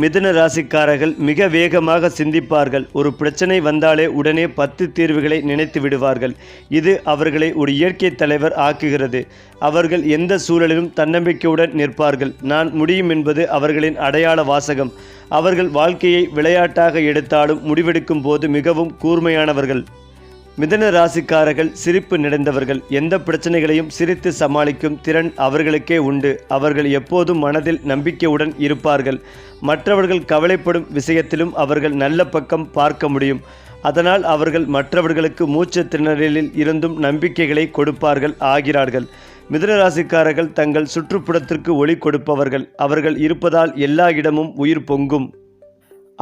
மிதுன ராசிக்காரர்கள் மிக வேகமாக சிந்திப்பார்கள். ஒரு பிரச்சனை வந்தாலே உடனே பத்து தீர்வுகளை நினைத்து விடுவார்கள். இது அவர்களை ஒரு இயற்கை தலைவர் ஆக்குகிறது. அவர்கள் எந்த சூழலிலும் தன்னம்பிக்கையுடன் நிற்பார்கள். நான் முடியும் என்பது அவர்களின் அடையாள வாசகம். அவர்கள் வாழ்க்கையை விளையாட்டாக எடுத்தாலும் முடிவெடுக்கும் போது மிகவும் கூர்மையானவர்கள். மிதன ராசிக்காரர்கள் சிரிப்பு நிறைந்தவர்கள். எந்த பிரச்சனைகளையும் சிரித்து சமாளிக்கும் திறன் அவர்களுக்கே உண்டு. அவர்கள் எப்போதும் மனதில் நம்பிக்கையுடன் இருப்பார்கள். மற்றவர்கள் கவலைப்படும் விஷயத்திலும் அவர்கள் நல்ல பக்கம் பார்க்க முடியும். அதனால் அவர்கள் மற்றவர்களுக்கு மூச்சு திணறலில் இருந்தும் நம்பிக்கைகளை கொடுப்பார்கள் ஆகிறார்கள். மிதுன ராசிக்காரர்கள் தங்கள் சுற்றுப்புறத்திற்கு ஒளி கொடுப்பவர்கள். அவர்கள் இருப்பதால் எல்லா இடமும் உயிர் பொங்கும்.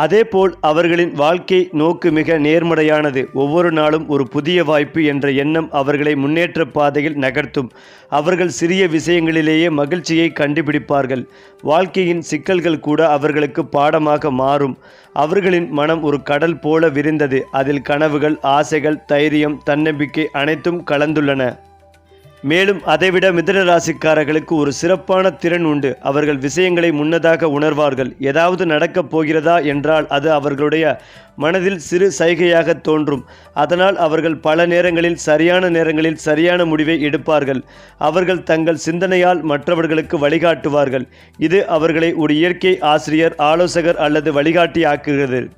அதேபோல் அவர்களின் வாழ்க்கை நோக்கு மிக நேர்மறையானது. ஒவ்வொரு நாளும் ஒரு புதிய வாய்ப்பு என்ற எண்ணம் அவர்களை முன்னேற்ற பாதையில் நகர்த்தும். அவர்கள் சிறிய விஷயங்களிலேயே மகிழ்ச்சியை கண்டுபிடிப்பார்கள். வாழ்க்கையின் சிக்கல்கள் கூட அவர்களுக்கு பாடமாக மாறும். அவர்களின் மனம் ஒரு கடல் போல விரிந்தது. அதில் கனவுகள் ஆசைகள் தைரியம் தன்னம்பிக்கை அனைத்தும் கலந்துள்ளன. மேலும் அதைவிட மிதன ராசிக்காரர்களுக்கு ஒரு சிறப்பான திறன் உண்டு. அவர்கள் விஷயங்களை முன்னதாக உணர்வார்கள். ஏதாவது நடக்கப் போகிறதா என்றால் அது அவர்களுடைய மனதில் சிறு சைகையாக தோன்றும். அதனால் அவர்கள் பல நேரங்களில் சரியான நேரங்களில் சரியான முடிவை எடுப்பார்கள். அவர்கள் தங்கள் சிந்தனையால் மற்றவர்களுக்கு வழிகாட்டுவார்கள். இது அவர்களை ஒரு இயற்கை ஆசிரியர் ஆலோசகர் அல்லது வழிகாட்டி ஆக்குகிறது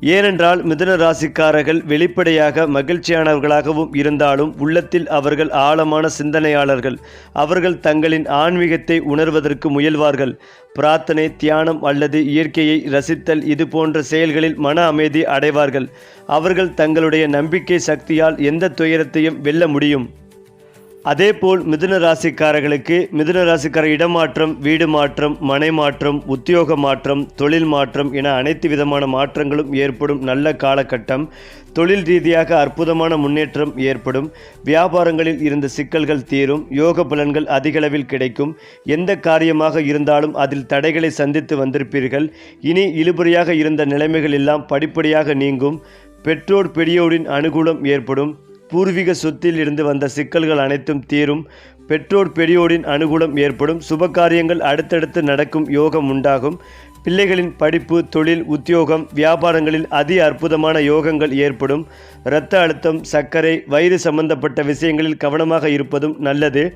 ஏனென்றால் மிதுன ராசிக்காரர்கள் வெளிப்படையாக மகிழ்ச்சியானவர்களாகவும் இருந்தாலும் உள்ளத்தில் அவர்கள் ஆழமான சிந்தனையாளர்கள். அவர்கள் தங்களின் ஆன்மீகத்தை உணர்வதற்கு முயல்வார்கள். பிரார்த்தனை தியானம் அல்லது இயற்கையை ரசித்தல் இது போன்ற செயல்களில் மன அமைதி அடைவார்கள். அவர்கள் தங்களுடைய நம்பிக்கை சக்தியால் எந்த துயரத்தையும் வெல்ல முடியும். அதேபோல் மிதுன ராசிக்காரர்களுக்கு மிதுன ராசிக்கார இடமாற்றம் வீடு மாற்றம் மனை மாற்றம் உத்தியோக மாற்றம் தொழில் மாற்றம் என அனைத்து விதமான மாற்றங்களும் ஏற்படும் நல்ல காலகட்டம். தொழில் ரீதியாக அற்புதமான முன்னேற்றம் ஏற்படும். வியாபாரங்களில் இருந்த சிக்கல்கள் தீரும். யோக பலன்கள் அதிகளவில் கிடைக்கும். எந்த காரியமாக இருந்தாலும் அதில் தடைகளை சந்தித்து வந்திருப்பீர்கள். இனி இழுபறியாக இருந்த நிலைமைகள் எல்லாம் படிப்படியாக நீங்கும். பெற்றோர் பெரியோரின் அனுகூலம் ஏற்படும். பூர்வீக சொத்தில் இருந்து வந்த சிக்கல்கள் அனைத்தும் தீரும். பெற்றோர் பெரியோரின் அனுகூலம் ஏற்படும். சுபகாரியங்கள் அடுத்தடுத்து நடக்கும் யோகம் உண்டாகும். பிள்ளைகளின் படிப்பு தொழில் உத்தியோகம் வியாபாரங்களில் அதி அற்புதமான யோகங்கள் ஏற்படும். இரத்த அழுத்தம் சர்க்கரை வயிறு சம்பந்தப்பட்ட விஷயங்களில் கவனமாக இருப்பதும் நல்லது.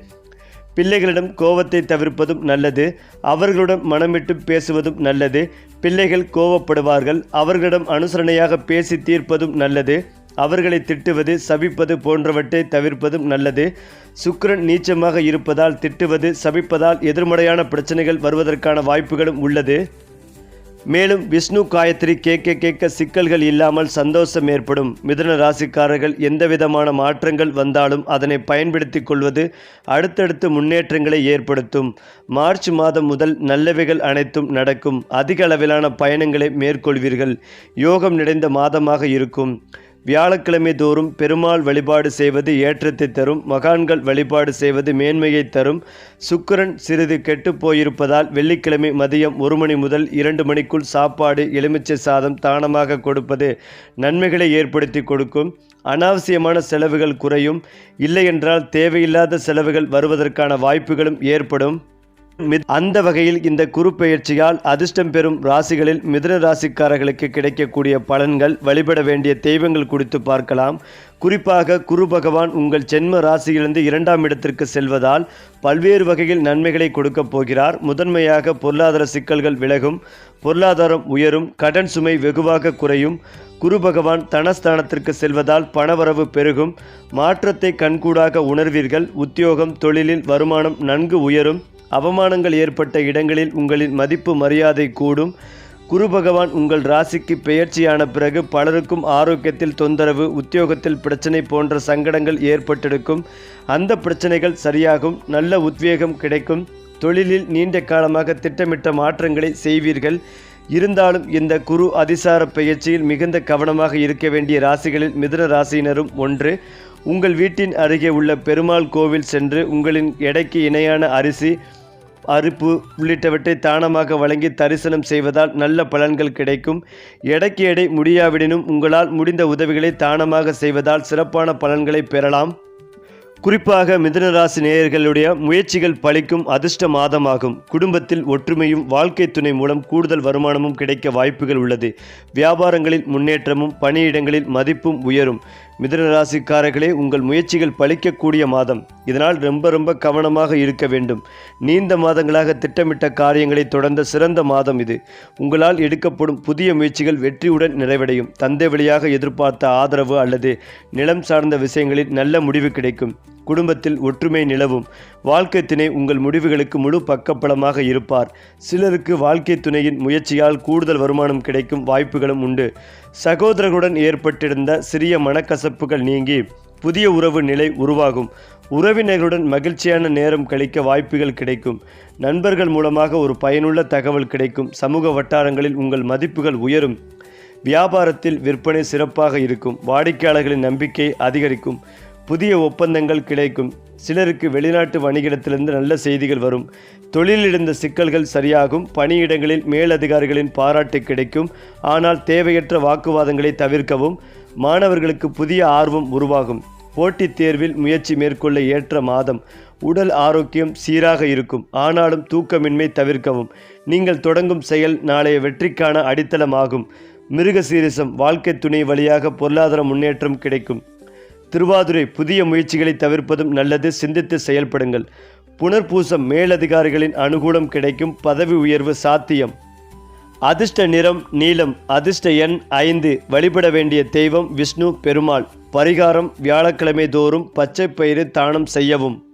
பிள்ளைகளிடம் கோபத்தை தவிர்ப்பதும் நல்லது. அவர்களுடன் மனமிட்டு பேசுவதும் நல்லது. பிள்ளைகள் கோவப்படுவார்கள் அவர்களிடம் அனுசரணையாக பேசி தீர்ப்பதும் நல்லது. அவர்களை திட்டுவது சபிப்பது போன்றவற்றை தவிர்ப்பதும் நல்லது. சுக்கரன் நீச்சமாக இருப்பதால் திட்டுவது சபிப்பதால் எதிர்மறையான பிரச்சனைகள் வருவதற்கான வாய்ப்புகளும் உள்ளது. மேலும் விஷ்ணு காயத்ரி கேட்க கேட்க சிக்கல்கள் இல்லாமல் சந்தோஷம் ஏற்படும். மிதுன ராசிக்காரர்கள் எந்தவிதமான மாற்றங்கள் வந்தாலும் அதனை பயன்படுத்திக் கொள்வது அடுத்தடுத்து முன்னேற்றங்களை ஏற்படுத்தும். மார்ச் மாதம் முதல் நல்லவைகள் அனைத்தும் நடக்கும். அதிக அளவிலான பயணங்களை மேற்கொள்வீர்கள். யோகம் நிறைந்த மாதமாக இருக்கும். வியாழக்கிழமை தோறும் பெருமாள் வழிபாடு செய்வது ஏற்றத்தை தரும் மகான்கள் வழிபாடு செய்வது மேன்மையை தரும். சுக்கிரன் சிறிது கெட்டுப் போயிருப்பதால் வெள்ளிக்கிழமை மதியம் ஒரு மணி முதல் இரண்டு மணிக்குள் சாப்பாடு எலுமிச்சை சாதம் தானமாக கொடுப்பது நன்மைகளை ஏற்படுத்தி கொடுக்கும். அனாவசியமான செலவுகள் குறையும். இல்லையென்றால் தேவையில்லாத செலவுகள் வருவதற்கான வாய்ப்புகளும் ஏற்படும். அந்த வகையில் இந்த குரு பெயர்ச்சியால் அதிர்ஷ்டம் பெறும் ராசிகளில் மிதன ராசிக்காரர்களுக்கு கிடைக்கக்கூடிய பலன்கள் வழிபட வேண்டிய தெய்வங்கள் குறித்து பார்க்கலாம். குறிப்பாக குரு பகவான் உங்கள் ஜென்ம ராசியிலிருந்து இரண்டாம் இடத்திற்கு செல்வதால் பல்வேறு வகையில் நன்மைகளை கொடுக்கப் போகிறார். முதன்மையாக பொருளாதார சிக்கல்கள் விலகும் பொருளாதாரம் உயரும் கடன் சுமை வெகுவாக குறையும். குரு பகவான் தனஸ்தானத்திற்கு செல்வதால் பணவரவு பெருகும். மாற்றத்தை கண்கூடாக உணர்வீர்கள். உத்தியோகம் தொழிலில் வருமானம் நன்கு உயரும். அவமானங்கள் ஏற்பட்ட இடங்களில் உங்களின் மதிப்பு மரியாதை கூடும். குரு பகவான் உங்கள் ராசிக்கு பெயர்ச்சியான பிறகு பலருக்கும் ஆரோக்கியத்தில் தொந்தரவு உத்தியோகத்தில் பிரச்சனை போன்ற சங்கடங்கள் ஏற்பட்டிருக்கும். அந்த பிரச்சனைகள் சரியாகும் நல்ல உத்வேகம் கிடைக்கும். தொழிலில் நீண்ட காலமாக திட்டமிட்ட மாற்றங்களை செய்வீர்கள். இருந்தாலும் இந்த குரு அதிசார பெயர்ச்சியில் மிகுந்த கவனமாக இருக்க வேண்டிய ராசிகளில் மிதுன ராசியினரும் ஒன்று. உங்கள் வீட்டின் அருகே உள்ள பெருமாள் கோவில் சென்று உங்களின் எடைக்கு இணையான அரிசி அறுப்பு உள்ளிட்டவற்றை தானமாக வழங்கி தரிசனம் செய்வதால் நல்ல பலன்கள் கிடைக்கும். எடைக்கு எடை முடியாவிடனும் உங்களால் முடிந்த உதவிகளை தானமாக செய்வதால் சிறப்பான பலன்களை பெறலாம். குறிப்பாக மிதுனராசி நேயர்களுடைய முயற்சிகள் பழிக்கும் அதிர்ஷ்ட மாதமாகும். குடும்பத்தில் ஒற்றுமையும் வாழ்க்கை துணை மூலம் கூடுதல் வருமானமும் கிடைக்க வாய்ப்புகள் உள்ளது. வியாபாரங்களில் முன்னேற்றமும் பணியிடங்களில் மதிப்பும் உயரும். மிதுனராசிக்காரர்களே உங்கள் முயற்சிகள் பலிக்கக்கூடிய மாதம். இதனால் ரொம்ப ரொம்ப கவனமாக இருக்க வேண்டும். நீண்ட மாதங்களாக திட்டமிட்ட காரியங்களை தொடர்ந்த சிறந்த மாதம் இது. உங்களால் எடுக்கப்படும் புதிய முயற்சிகள் வெற்றியுடன் நிறைவடையும். தந்தை வழியாக எதிர்பார்த்த ஆதரவு அல்லது நிலம் சார்ந்த விஷயங்களில் நல்ல முடிவு கிடைக்கும். குடும்பத்தில் ஒற்றுமை நிலவும். வாழ்க்கை துணை உங்கள் முடிவுகளுக்கு முழு பக்கப்பலமாக இருப்பார். சிலருக்கு வாழ்க்கை துணையின் முயற்சியால் கூடுதல் வருமானம் கிடைக்கும் வாய்ப்புகளும் உண்டு. சகோதரர்களுடன் ஏற்பட்டிருந்த சிறிய மனக்கசப்புகள் நீங்கி புதிய உறவு நிலை உருவாகும். உறவினர்களுடன் மகிழ்ச்சியான நேரம் கழிக்க வாய்ப்புகள் கிடைக்கும். நண்பர்கள் மூலமாக ஒரு பயனுள்ள தகவல் கிடைக்கும். சமூக வட்டாரங்களில் உங்கள் மதிப்புகள் உயரும். வியாபாரத்தில் விற்பனை சிறப்பாக இருக்கும். வாடிக்கையாளர்களின் நம்பிக்கை அதிகரிக்கும். புதிய ஒப்பந்தங்கள் கிடைக்கும். சிலருக்கு வெளிநாட்டு வணிகத்திலிருந்து நல்ல செய்திகள் வரும். தொழிலில் இருந்த சிக்கல்கள் சரியாகும் பணியிடங்களில் மேலதிகாரிகளின் பாராட்டு கிடைக்கும். ஆனால் தேவையற்ற வாக்குவாதங்களை தவிர்க்கவும் மாணவர்களுக்கு புதிய ஆர்வம் உருவாகும். போட்டித் தேர்வில் முயற்சி மேற்கொள்ள ஏற்ற மாதம் உடல் ஆரோக்கியம் சீராக இருக்கும். ஆனாலும் தூக்கமின்மை தவிர்க்கவும். நீங்கள் தொடங்கும் செயல் நாளைய வெற்றிக்கான அடித்தளமாகும். மிருக சீரிசம் வாழ்க்கை துணை வழியாக பொருளாதார முன்னேற்றம் கிடைக்கும். திருவாதுரை புதிய முயற்சிகளை தவிர்ப்பதும் நல்லது. சிந்தித்து செயல்படுங்கள். புனர்பூசம் மேலதிகாரிகளின் அனுகூலம் கிடைக்கும் பதவி உயர்வு சாத்தியம். அதிர்ஷ்ட நிறம் நீலம் அதிர்ஷ்ட எண் ஐந்து வழிபட வேண்டிய தெய்வம் விஷ்ணு பெருமாள். பரிகாரம் வியாழக்கிழமை தோறும் பச்சை பயிறு தானம் செய்யவும்.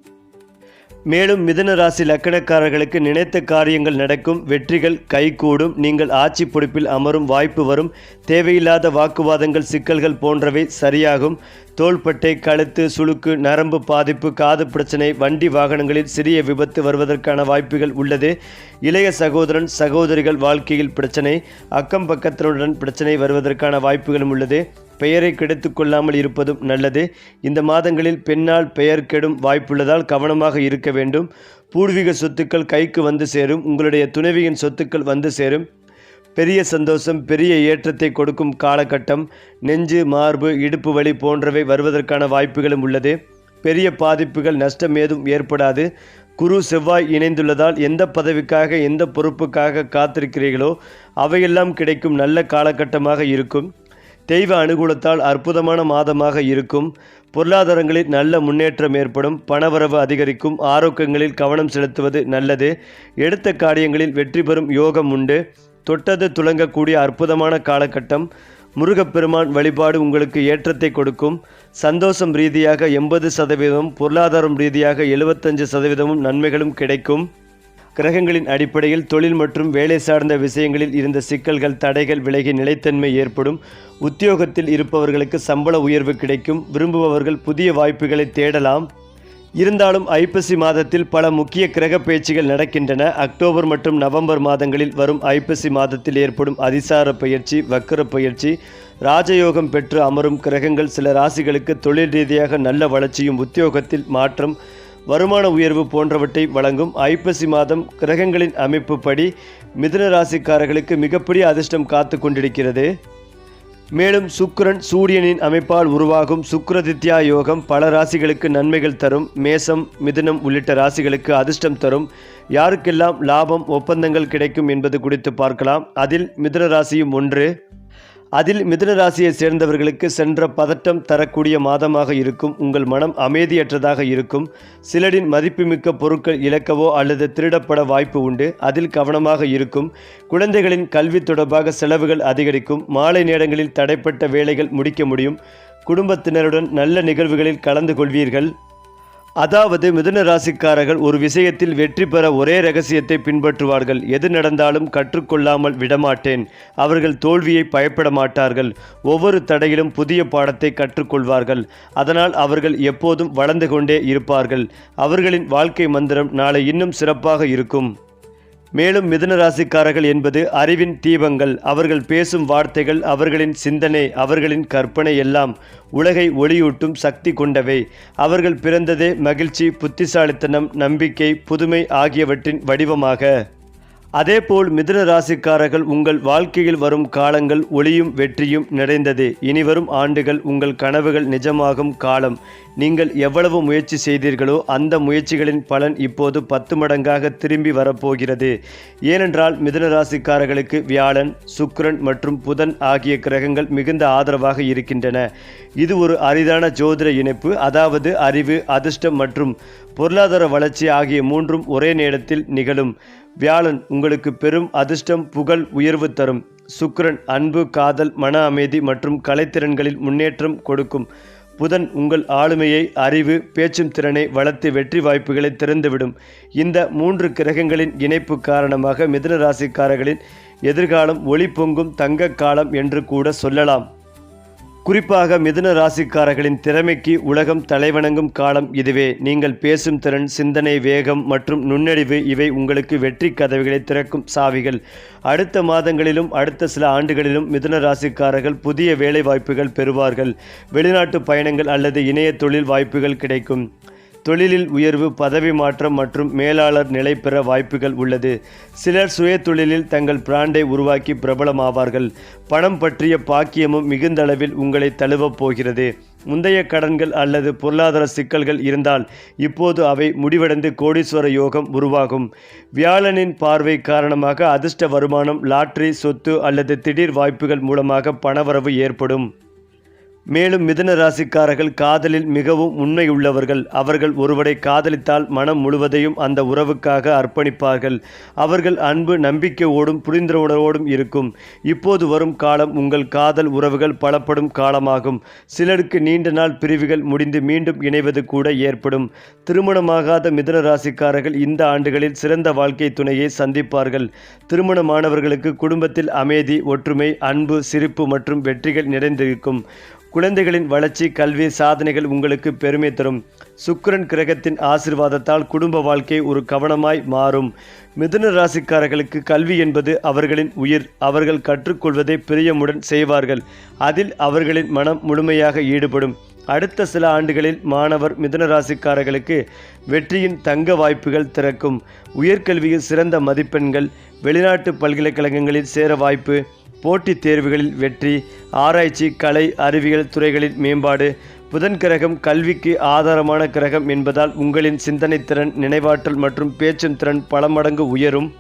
மேலும் மிதன ராசி லக்கணக்காரர்களுக்கு நினைத்த காரியங்கள் நடக்கும். வெற்றிகள் கைகூடும். நீங்கள் ஆட்சி பொறுப்பில் அமரும் வாய்ப்பு வரும். தேவையில்லாத வாக்குவாதங்கள் சிக்கல்கள் போன்றவை சரியாகும். தோள்பட்டை கழுத்து சுளுக்கு நரம்பு பாதிப்பு காது பிரச்சனை வண்டி வாகனங்களில் சிறிய விபத்து வருவதற்கான வாய்ப்புகள் உள்ளது. இளைய சகோதரன் சகோதரிகள் வாழ்க்கையில் பிரச்சனை அக்கம் பக்கத்தினருடன் பிரச்சனை வருவதற்கான வாய்ப்புகளும் உள்ளது. பெயரை கெடுத்து கொள்ளாமல் இருப்பதும் நல்லது. இந்த மாதங்களில் பெண்ணால் பெயர் கெடும் வாய்ப்புள்ளதால் கவனமாக இருக்க வேண்டும். பூர்வீக சொத்துக்கள் கைக்கு வந்து சேரும். உங்களுடைய துணைவியின் சொத்துக்கள் வந்து சேரும். பெரிய சந்தோஷம் பெரிய ஏற்றத்தை கொடுக்கும் காலகட்டம் நெஞ்சு மார்பு இடுப்பு வலி போன்றவை வருவதற்கான வாய்ப்புகளும் உள்ளது. பெரிய பாதிப்புகள் நஷ்டம் ஏதும் ஏற்படாது. குரு செவ்வாய் இணைந்துள்ளதால் எந்த பதவிக்காக எந்த பொறுப்புக்காக காத்திருக்கிறீர்களோ அவையெல்லாம் கிடைக்கும் நல்ல காலகட்டமாக இருக்கும். தெய்வ அனுகூலத்தால் அற்புதமான மாதமாக இருக்கும். பொருளாதாரங்களில் நல்ல முன்னேற்றம் ஏற்படும். பணவரவு அதிகரிக்கும். ஆரோக்கியங்களில் கவனம் செலுத்துவது நல்லது. எடுத்த காரியங்களில் வெற்றி பெறும் யோகம் உண்டு. தொட்டது துளங்கக்கூடிய அற்புதமான காலகட்டம். முருகப்பெருமான் வழிபாடு உங்களுக்கு ஏற்றத்தை கொடுக்கும். சந்தோஷம் ரீதியாக எண்பது சதவீதம் பொருளாதாரம் ரீதியாக எழுபத்தஞ்சு சதவீதமும் நன்மைகளும் கிடைக்கும். கிரகங்களின் அடிப்படையில் தொழில் மற்றும் வேலை சார்ந்த விஷயங்களில் இருந்த சிக்கல்கள் தடைகள் விலகி நிலைத்தன்மை ஏற்படும். உத்தியோகத்தில் இருப்பவர்களுக்கு சம்பள உயர்வு கிடைக்கும். விரும்புபவர்கள் புதிய வாய்ப்புகளை தேடலாம். இருந்தாலும் ஐப்பசி மாதத்தில் பல முக்கிய கிரக பயிற்சிகள் நடக்கின்றன. அக்டோபர் மற்றும் நவம்பர் மாதங்களில் வரும் ஐப்பசி மாதத்தில் ஏற்படும் அதிசார பயிற்சி வக்கர பயிற்சி ராஜயோகம் பெற்று அமரும் கிரகங்கள் சில ராசிகளுக்கு தொழில் ரீதியாக நல்ல வளர்ச்சியும் உத்தியோகத்தில் மாற்றம் வருமான உயர்வு போன்றவற்றை வழங்கும் ஐப்பசி மாதம் கிரகங்களின் அமைப்பு படி மிதுன ராசிக்காரர்களுக்கு மிகப்பெரிய அதிர்ஷ்டம் காத்து கொண்டிருக்கிறது. மேலும் சுக்கிரன் சூரியனின் அமைப்பால் உருவாகும் சுக்கரதித்யா யோகம் பல ராசிகளுக்கு நன்மைகள் தரும். மேசம் மிதுனம் உள்ளிட்ட ராசிகளுக்கு அதிர்ஷ்டம் தரும். யாருக்கெல்லாம் லாபம் ஒப்பந்தங்கள் கிடைக்கும் என்பது குறித்து பார்க்கலாம். அதில் மிதுன ராசியும் ஒன்று. அதில் மிதுன ராசியை சேர்ந்தவர்களுக்கு சென்ற பதட்டம் தரக்கூடிய மாதமாக இருக்கும். உங்கள் மனம் அமைதியற்றதாக இருக்கும். சிலரின் மதிப்புமிக்க பொருட்கள் இழக்கவோ அல்லது திருடப்பட வாய்ப்பு உண்டு. அதில் கவனமாக இருக்கும். குழந்தைகளின் கல்வி தொடர்பாக செலவுகள் அதிகரிக்கும். மாலை நேரங்களில் தடைப்பட்ட வேலைகள் முடிக்க முடியும். குடும்பத்தினருடன் நல்ல நிகழ்வுகளில் கலந்து கொள்வீர்கள். அதாவது மிதுன ராசிக்காரர்கள் ஒரு விஷயத்தில் வெற்றி பெற ஒரே ரகசியத்தை பின்பற்றுவார்கள். எது நடந்தாலும் கற்றுக்கொள்ளாமல் விடமாட்டேன். அவர்கள் தோல்வியை பயப்பட மாட்டார்கள். ஒவ்வொரு தடையிலும் புதிய பாடத்தை கற்றுக்கொள்வார்கள். அதனால் அவர்கள் எப்போதும் வளர்ந்து கொண்டே இருப்பார்கள். அவர்களின் வாழ்க்கை மந்திரம் நாளை இன்னும் சிறப்பாக இருக்கும். மேலும் மிதுன ராசிக்காரர்கள் என்பது அறிவின் தீபங்கள். அவர்கள் பேசும் வார்த்தைகள் அவர்களின் சிந்தனை அவர்களின் கற்பனை எல்லாம் உலகை ஒளியூட்டும் சக்தி கொண்டவை. அவர்கள் பிறந்ததே மகிழ்ச்சி புத்திசாலித்தனம் நம்பிக்கை புதுமை ஆகியவற்றின் வடிவமாக. அதேபோல் மிதுன ராசிக்காரர்கள் உங்கள் வாழ்க்கையில் வரும் காலங்கள் ஒளியும் வெற்றியும் நிறைந்தது. இனிவரும் ஆண்டுகள் உங்கள் கனவுகள் நிஜமாகும் காலம். நீங்கள் எவ்வளவு முயற்சி செய்தீர்களோ அந்த முயற்சிகளின் பலன் இப்போது பத்து மடங்காக திரும்பி வரப்போகிறது. ஏனென்றால் மிதுன ராசிக்காரர்களுக்கு வியாழன் சுக்ரன் மற்றும் புதன் ஆகிய கிரகங்கள் மிகுந்த ஆதரவாக இருக்கின்றன. இது ஒரு அரிதான ஜோதிட இணைப்பு அதாவது அறிவு அதிர்ஷ்டம் மற்றும் பொருளாதார வளர்ச்சி ஆகிய மூன்றும் ஒரே நேரத்தில் நிகழும். வியாழன் உங்களுக்கு பெரும் அதிர்ஷ்டம் புகழ் உயர்வு தரும். சுக்கரன் அன்பு காதல் மன அமைதி மற்றும் கலைத்திறன்களில் முன்னேற்றம் கொடுக்கும். புதன் உங்கள் ஆளுமையை அறிவு பேச்சும் திறனை வளர்த்து வெற்றி வாய்ப்புகளை திறந்துவிடும். இந்த மூன்று கிரகங்களின் இணைப்பு காரணமாக மிதுன ராசிக்காரர்களின் எதிர்காலம் ஒளி பொங்கும் தங்க காலம் என்று கூட சொல்லலாம். குறிப்பாக மிதுன ராசிக்காரர்களின் திறமைக்கு உலகம் தலைவணங்கும் காலம் இதுவே. நீங்கள் பேசும் திறன் சிந்தனை வேகம் மற்றும் நுண்ணறிவு இவை உங்களுக்கு வெற்றி கதவுகளை திறக்கும் சாவிகள். அடுத்த மாதங்களிலும் அடுத்த சில ஆண்டுகளிலும் மிதுன ராசிக்காரர்கள் புதிய வேலை வாய்ப்புகள் பெறுவார்கள். வெளிநாட்டு பயணங்கள் அல்லது இணைய தொழில் வாய்ப்புகள் கிடைக்கும். தொழிலில் உயர்வு பதவி மாற்றம் மற்றும் மேலாளர் நிலை பெற வாய்ப்புகள் உள்ளது. சிலர் சுய தொழிலில் தங்கள் பிராண்டை உருவாக்கி பிரபலமாவார்கள். பணம் பற்றிய பாக்கியமும் மிகுந்த அளவில் உங்களை தழுவப் போகிறது. முந்தைய கடன்கள் அல்லது பொருளாதார சிக்கல்கள் இருந்தால் இப்போது அவை முடிவடைந்து கோடீஸ்வர யோகம் உருவாகும். வியாழனின் பார்வை காரணமாக அதிர்ஷ்ட வருமானம் லாட்ரி சொத்து அல்லது திடீர் வாய்ப்புகள் மூலமாக பணவரவு ஏற்படும். மேலும் மிதுன ராசிக்காரர்கள் காதலில் மிகவும் உண்மையுள்ளவர்கள். அவர்கள் ஒருவரை காதலித்தால் மனம் முழுவதையும் அந்த உறவுக்காக அர்ப்பணிப்பார்கள். அவர்கள் அன்பு நம்பிக்கையோடும் புரிந்துணர்வோடும் இருக்கும். இப்போது வரும் காலம் உங்கள் காதல் உறவுகள் பலப்படும் காலமாகும். சிலருக்கு நீண்ட நாள் பிரிவுகள் முடிந்து மீண்டும் இணைவது கூட ஏற்படும். திருமணமாகாத மிதுன ராசிக்காரர்கள் இந்த ஆண்டுகளில் சிறந்த வாழ்க்கை துணையை சந்திப்பார்கள். திருமணமானவர்களுக்கு குடும்பத்தில் அமைதி ஒற்றுமை அன்பு சிரிப்பு மற்றும் வெற்றிகள் நிறைந்திருக்கும். குழந்தைகளின் வளர்ச்சி கல்வி சாதனைகள் உங்களுக்கு பெருமை தரும். சுக்கிரன் கிரகத்தின் ஆசிர்வாதத்தால் குடும்ப வாழ்க்கை ஒரு கவனமாய் மாறும். மிதுன ராசிக்காரர்களுக்கு கல்வி என்பது அவர்களின் உயிர். அவர்கள் கற்றுக்கொள்வதை பிரியமுடன் செய்வார்கள். அதில் அவர்களின் மனம் முழுமையாக ஈடுபடும். அடுத்த சில ஆண்டுகளில் மாணவர் மிதுன ராசிக்காரர்களுக்கு வெற்றியின் தங்க வாய்ப்புகள் திறக்கும். உயர்கல்வியில் சிறந்த மதிப்பெண்கள் வெளிநாட்டு பல்கலைக்கழகங்களில் சேர வாய்ப்பு போட்டித் தேர்வுகளில் வெற்றி ஆராய்ச்சி கலை அறிவியல் துறைகளில் மேம்பாடு புதன் கிரகம் கல்விக்கு ஆதாரமான கிரகம் என்பதால் உங்களின் சிந்தனை திறன் நினைவாற்றல் மற்றும் பேச்சும் திறன் பல மடங்கு உயரும்.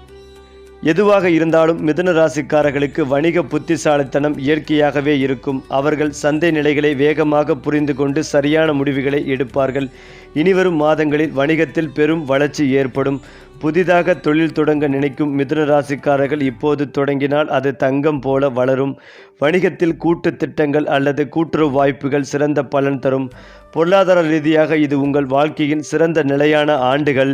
எதுவாக இருந்தாலும் மிதுன ராசிக்காரர்களுக்கு வணிக புத்திசாலித்தனம் இயற்கையாகவே இருக்கும். அவர்கள் சந்தை நிலைகளை வேகமாக புரிந்து கொண்டு சரியான முடிவுகளை எடுப்பார்கள். இனிவரும் மாதங்களில் வணிகத்தில் பெரும் வளர்ச்சி ஏற்படும். புதிதாக தொழில் தொடங்க நினைக்கும் மிதுன ராசிக்காரர்கள் இப்போது தொடங்கினால் அது தங்கம் போல வளரும். வணிகத்தில் கூட்டு திட்டங்கள் அல்லது கூட்டுறவு வாய்ப்புகள் சிறந்த பலன் தரும். பொருளாதார ரீதியாக இது உங்கள் வாழ்க்கையின் சிறந்த நிலையான ஆண்டுகள்.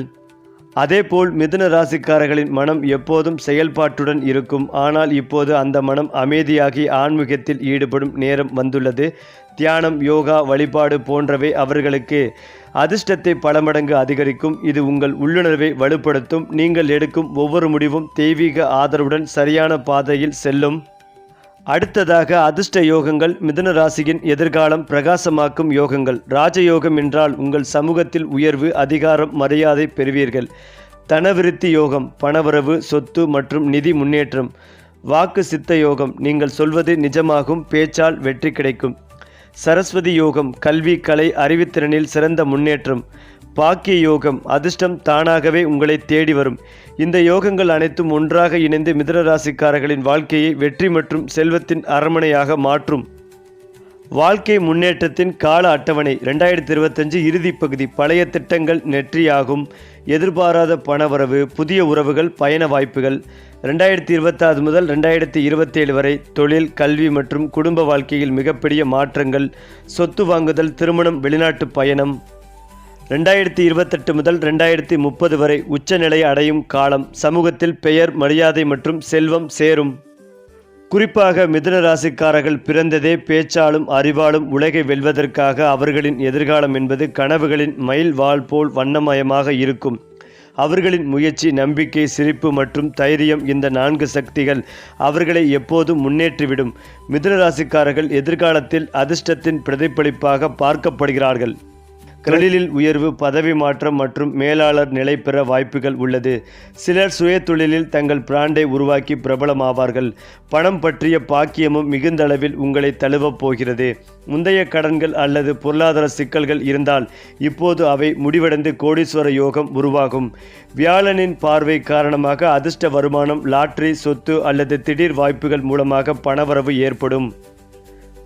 அதேபோல் மிதுன ராசிக்காரர்களின் மனம் எப்போதும் செயல்பாட்டுடன் இருக்கும். ஆனால் இப்போது அந்த மனம் அமைதியாகி ஆன்மீகத்தில் ஈடுபடும் நேரம் வந்துள்ளது. தியானம் யோகா வழிபாடு போன்றவை அவர்களுக்கு அதிர்ஷ்டத்தை பல மடங்கு அதிகரிக்கும். இது உங்கள் உள்ளுணர்வை வலுப்படுத்தும். நீங்கள் எடுக்கும் ஒவ்வொரு முடிவும் தெய்வீக ஆதரவுடன் சரியான பாதையில் செல்லும். அடுத்ததாக அதிர்ஷ்ட யோகங்கள் மிதுன ராசியின் எதிர்காலம் பிரகாசமாக்கும் யோகங்கள். ராஜயோகம் என்றால் உங்கள் சமூகத்தில் உயர்வு அதிகாரம் மரியாதை பெறுவீர்கள். தனவிருத்தி யோகம் பணவரவு சொத்து மற்றும் நிதி முன்னேற்றம். வாக்கு சித்த யோகம் நீங்கள் சொல்வது நிஜமாகும் பேச்சால் வெற்றி கிடைக்கும். சரஸ்வதி யோகம் கல்வி கலை அறிவுத்திறனில் சிறந்த முன்னேற்றம். பாக்கிய யோகம் அதிர்ஷ்டம் தானாகவே உங்களை தேடி வரும். இந்த யோகங்கள் அனைத்தும் ஒன்றாக இணைந்து மிதுன ராசிக்காரர்களின் வாழ்க்கையை வெற்றி மற்றும் செல்வத்தின் அரண்மனையாக மாற்றும். வாழ்க்கை முன்னேற்றத்தின் கால அட்டவணை ரெண்டாயிரத்தி இருபத்தஞ்சு இறுதி பகுதி. பழைய திட்டங்கள் நெற்றியாகும். எதிர்பாராத பணவரவு புதிய உறவுகள் பயண வாய்ப்புகள். ரெண்டாயிரத்தி இருபத்தாறு முதல் ரெண்டாயிரத்தி இருபத்தேழு வரை தொழில் கல்வி மற்றும் குடும்ப வாழ்க்கையில் மிகப்பெரிய மாற்றங்கள். சொத்து வாங்குதல் திருமணம் வெளிநாட்டு பயணம். ரெண்டாயிரத்தி இருபத்தெட்டு முதல் ரெண்டாயிரத்தி முப்பது வரை உச்சநிலை அடையும் காலம் சமூகத்தில் பெயர் மரியாதை மற்றும் செல்வம் சேரும். குறிப்பாக மிதுன ராசிக்காரர்கள் பிறந்ததே பேச்சாலும் அறிவாலும் உலகை வெல்வதற்காக அவர்களின் எதிர்காலம் என்பது கனவுகளின் மயில் வாள் போல் வண்ணமயமாக இருக்கும். அவர்களின் முயற்சி நம்பிக்கை சிரிப்பு மற்றும் தைரியம் இந்த நான்கு சக்திகள் அவர்களை எப்போதும் முன்னேற்றிவிடும். மிதுன ராசிக்காரர்கள் எதிர்காலத்தில் அதிர்ஷ்டத்தின் பிரதிபலிப்பாக பார்க்கப்படுகிறார்கள். தொழிலில் உயர்வு பதவி மாற்றம் மற்றும் மேலாளர் நிலை பெற வாய்ப்புகள் உள்ளது. சிலர் சுய தொழிலில் தங்கள் பிராண்டை உருவாக்கி பிரபலமாவார்கள். பணம் பற்றிய பாக்கியமும் மிகுந்த அளவில் உங்களை தழுவப் போகிறது. முந்தைய கடன்கள் அல்லது பொருளாதார சிக்கல்கள் இருந்தால் இப்போது அவை முடிவடைந்து கோடீஸ்வர யோகம் உருவாகும். வியாழனின் பார்வை காரணமாக அதிர்ஷ்ட வருமானம் லாட்டரி சொத்து அல்லது திடீர் வாய்ப்புகள் மூலமாக பணவரவு ஏற்படும்.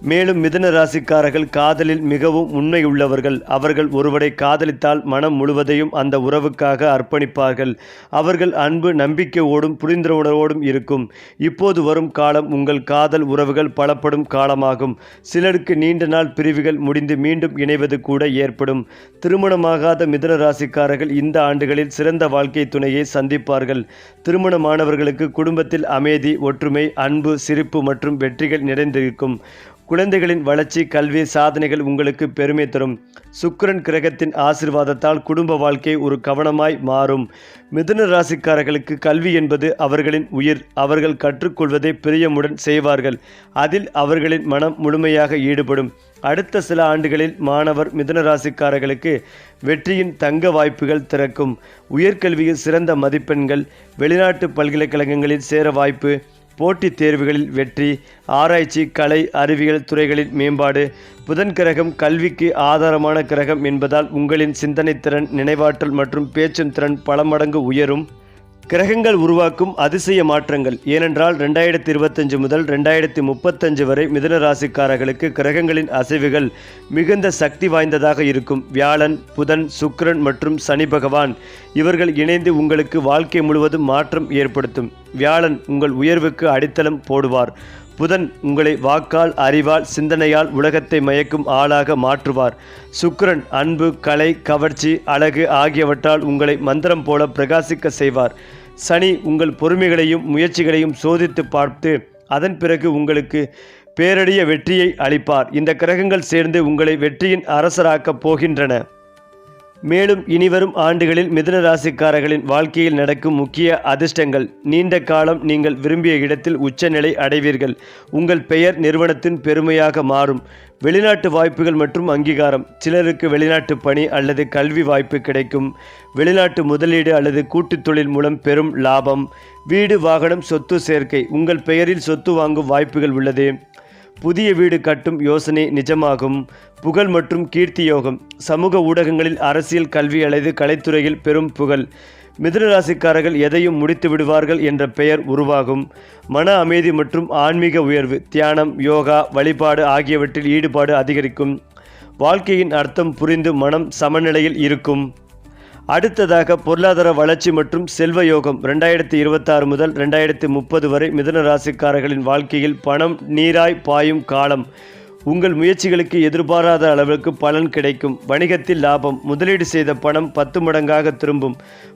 மேலும் மிதுன ராசிக்காரர்கள் காதலில் மிகவும் உண்மை உள்ளவர்கள் அவர்கள் ஒருவரை காதலித்தால் மனம் முழுவதையும் அந்த உறவுக்காக அர்ப்பணிப்பார்கள். அவர்கள் அன்பு நம்பிக்கையோடும் புரிந்துணர்வோடும் இருக்கும். இப்போது வரும் காலம் உங்கள் காதல் உறவுகள் பலப்படும் காலமாகும். சிலருக்கு நீண்ட நாள் பிரிவுகள் முடிந்து மீண்டும் இணைவது கூட ஏற்படும். திருமணமாகாத மிதன ராசிக்காரர்கள் இந்த ஆண்டுகளில் சிறந்த வாழ்க்கை துணையை சந்திப்பார்கள். திருமணமானவர்களுக்கு குடும்பத்தில் அமைதி ஒற்றுமை அன்பு சிரிப்பு மற்றும் வெற்றிகள் நிறைந்திருக்கும். குழந்தைகளின் வளர்ச்சி கல்வி சாதனைகள் உங்களுக்கு பெருமை தரும். சுக்கிரன் கிரகத்தின் ஆசிர்வாதத்தால் குடும்ப வாழ்க்கை ஒரு கவனமாய் மாறும். மிதுன ராசிக்காரர்களுக்கு கல்வி என்பது அவர்களின் உயிர். அவர்கள் கற்றுக்கொள்வதை பிரியமுடன் செய்வார்கள். அதில் அவர்களின் மனம் முழுமையாக ஈடுபடும். அடுத்த சில ஆண்டுகளில் மாணவர் மிதுன ராசிக்காரர்களுக்கு வெற்றியின் தங்க வாய்ப்புகள் திறக்கும். உயர்கல்வியில் சிறந்த மதிப்பெண்கள் வெளிநாட்டு பல்கலைக்கழகங்களில் சேர வாய்ப்பு போட்டித் தேர்வுகளில் வெற்றி ஆராய்ச்சி கலை அறிவியல் துறைகளில் மேம்பாடு புதன் கிரகம் கல்விக்கு ஆதாரமான கிரகம் என்பதால் உங்களின் சிந்தனை திறன் நினைவாற்றல் மற்றும் பேச்சும் திறன் பல மடங்கு உயரும். கிரகங்கள் உருவாக்கும் அதிசய மாற்றங்கள். ஏனென்றால் ரெண்டாயிரத்தி இருபத்தஞ்சு முதல் ரெண்டாயிரத்தி முப்பத்தஞ்சு வரை மிதன ராசிக்காரர்களுக்கு கிரகங்களின் அசைவுகள் மிகுந்த சக்தி வாய்ந்ததாக இருக்கும். வியாழன் புதன் சுக்ரன் மற்றும் சனி பகவான் இவர்கள் இணைந்து உங்களுக்கு வாழ்க்கை முழுவதும் மாற்றம் ஏற்படுத்தும். வியாழன் உங்கள் உயர்வுக்கு அடித்தளம் போடுவார். புதன் உங்களை வாக்கால் அறிவால் சிந்தனையால் உலகத்தை மயக்கும் ஆளாக மாற்றுவார். சுக்கிரன் அன்பு கலை கவர்ச்சி அழகு ஆகியவற்றால் உங்களை மந்திரம் போல பிரகாசிக்க செய்வார். சனி உங்கள் பொறுமைகளையும் முயற்சிகளையும் சோதித்து பார்த்து அதன் பிறகு உங்களுக்கு பேரடிய வெற்றியை அளிப்பார். இந்த கிரகங்கள் சேர்ந்து உங்களை வெற்றியின் அரசராக்கப் போகின்றன. மேலும் இனிவரும் ஆண்டுகளில் மிதுன ராசிக்காரர்களின் வாழ்க்கையில் நடக்கும் முக்கிய அதிர்ஷ்டங்கள். நீண்ட காலம் நீங்கள் விரும்பிய இடத்தில் உச்சநிலை அடைவீர்கள். உங்கள் பெயர் நிறுவனத்தின் பெருமையாக மாறும். வெளிநாட்டு வாய்ப்புகள் மற்றும் அங்கீகாரம். சிலருக்கு வெளிநாட்டு பணி அல்லது கல்வி வாய்ப்பு கிடைக்கும். வெளிநாட்டு முதலீடு அல்லது கூட்டுத் தொழில் மூலம் பெரும் லாபம். வீடு வாகனம் சொத்து சேர்க்கை. உங்கள் பெயரில் சொத்து வாங்கும் வாய்ப்புகள் உள்ளது. புதிய வீடு கட்டும் யோசனை நிஜமாகும். புகழ் மற்றும் கீர்த்தி யோகம். சமூக ஊடகங்களில் அரசியல் கல்வி அல்லது கலைத்துறையில் பெரும் புகழ். மிதுன ராசிக்காரர்கள் எதையும் முடித்து விடுவார்கள் என்ற பெயர் உருவாகும். மன அமைதி மற்றும் ஆன்மீக உயர்வு தியானம் யோகா வழிபாடு ஆகியவற்றில் ஈடுபாடு அதிகரிக்கும். வாழ்க்கையின் அர்த்தம் புரிந்து மனம் சமநிலையில் இருக்கும். அடுத்ததாக பொருளாதார வளர்ச்சி மற்றும் செல்வ யோகம் ரெண்டாயிரத்தி இருபத்தாறு முதல் ரெண்டாயிரத்தி முப்பது வரை மிதன ராசிக்காரர்களின் வாழ்க்கையில் பணம் நீராய் பாயும் காலம். உங்கள் முயற்சிகளுக்கு எதிர்பாராத அளவுக்கு பலன் கிடைக்கும். வணிகத்தில் லாபம் முதலீடு செய்த பணம் பத்து மடங்காக திரும்பும்.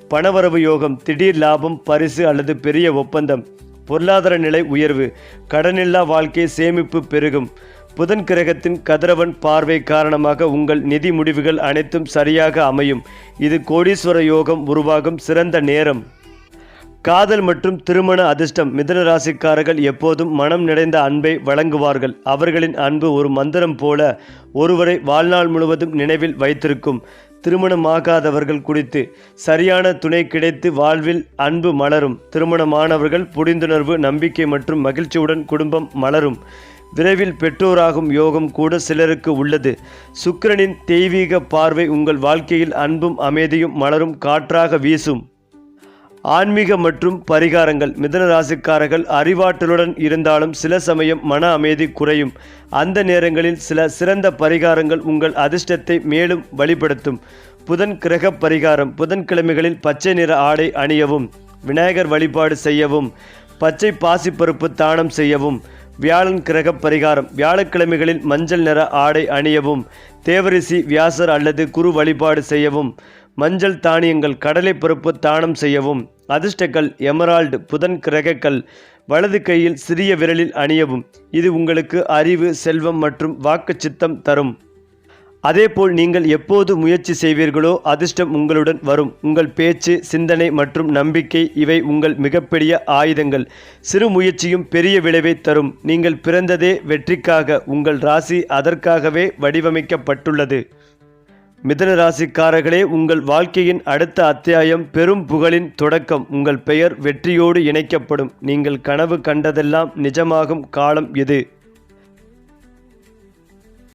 பணவரவு யோகம் திடீர் லாபம் பரிசு அல்லது பெரிய ஒப்பந்தம். பொருளாதார நிலை உயர்வு கடனில்லா வாழ்க்கை சேமிப்பு பெருகும். புதன் கிரகத்தின் கதிரவன் பார்வை காரணமாக உங்கள் நிதி முடிவுகள் அனைத்தும் சரியாக அமையும். இது கோடீஸ்வர யோகம் உருவாகும் சிறந்த நேரம். காதல் மற்றும் திருமண அதிர்ஷ்டம். மிதன ராசிக்காரர்கள் எப்போதும் மனம் நிறைந்த அன்பை வழங்குவார்கள். அவர்களின் அன்பு ஒரு மந்திரம் போல ஒருவரை வாழ்நாள் முழுவதும் நினைவில் வைத்திருக்கும். திருமணமாகாதவர்கள் குறித்து சரியான துணை கிடைத்து வாழ்வில் அன்பு மலரும். திருமணமானவர்கள் புரிந்துணர்வு நம்பிக்கை மற்றும் மகிழ்ச்சியுடன் குடும்பம் மலரும். விரைவில் பெற்றோராகும் யோகம் கூட சிலருக்கு உள்ளது. சுக்கிரனின் தெய்வீக பார்வை உங்கள் வாழ்க்கையில் அன்பும் அமைதியும் மலரும் காற்றாக வீசும். ஆன்மீக மற்றும் பரிகாரங்கள். மிதன ராசிக்காரர்கள் அறிவாற்றலுடன் இருந்தாலும் சில சமயம் மன அமைதி குறையும். அந்த நேரங்களில் சில சிறந்த பரிகாரங்கள் உங்கள் அதிர்ஷ்டத்தை மேலும் வழிபடுத்தும் புதன் கிரக பரிகாரம். புதன்கிழமைகளில் பச்சை நிற ஆடை அணியவும். விநாயகர் வழிபாடு செய்யவும். பச்சை பாசிப்பருப்பு தானம் செய்யவும். வியாழன் கிரக பரிகாரம் வியாழக்கிழமைகளில் மஞ்சள் நிற ஆடை அணியவும் தேவரிசி வியாசர் அல்லது குரு வழிபாடு செய்யவும் மஞ்சள் தானியங்கள் கடலை பருப்பு தானம் செய்யவும் அதிர்ஷ்டக்கல் எமரால்டு புதன் கிரகக்கல் வலது கையில் சிறிய விரலில் அணியவும். இது உங்களுக்கு அறிவு செல்வம் மற்றும் வாக்குச்சித்தம் தரும். அதேபோல் நீங்கள் எப்போது முயற்சி செய்வீர்களோ அதிர்ஷ்டம் உங்களுடன் வரும். உங்கள் பேச்சு சிந்தனை மற்றும் நம்பிக்கை இவை உங்கள் மிகப்பெரிய ஆயுதங்கள். சிறு முயற்சியும் பெரிய விளைவை தரும். நீங்கள் பிறந்ததே வெற்றிக்காக உங்கள் ராசி அதற்காகவே வடிவமைக்கப்பட்டுள்ளது. மிதன ராசிக்காரர்களே உங்கள் வாழ்க்கையின் அடுத்த அத்தியாயம் பெரும் புகழின் தொடக்கம். உங்கள் பெயர் வெற்றியோடு இணைக்கப்படும். நீங்கள் கனவு கண்டதெல்லாம் நிஜமாகும் காலம் இது.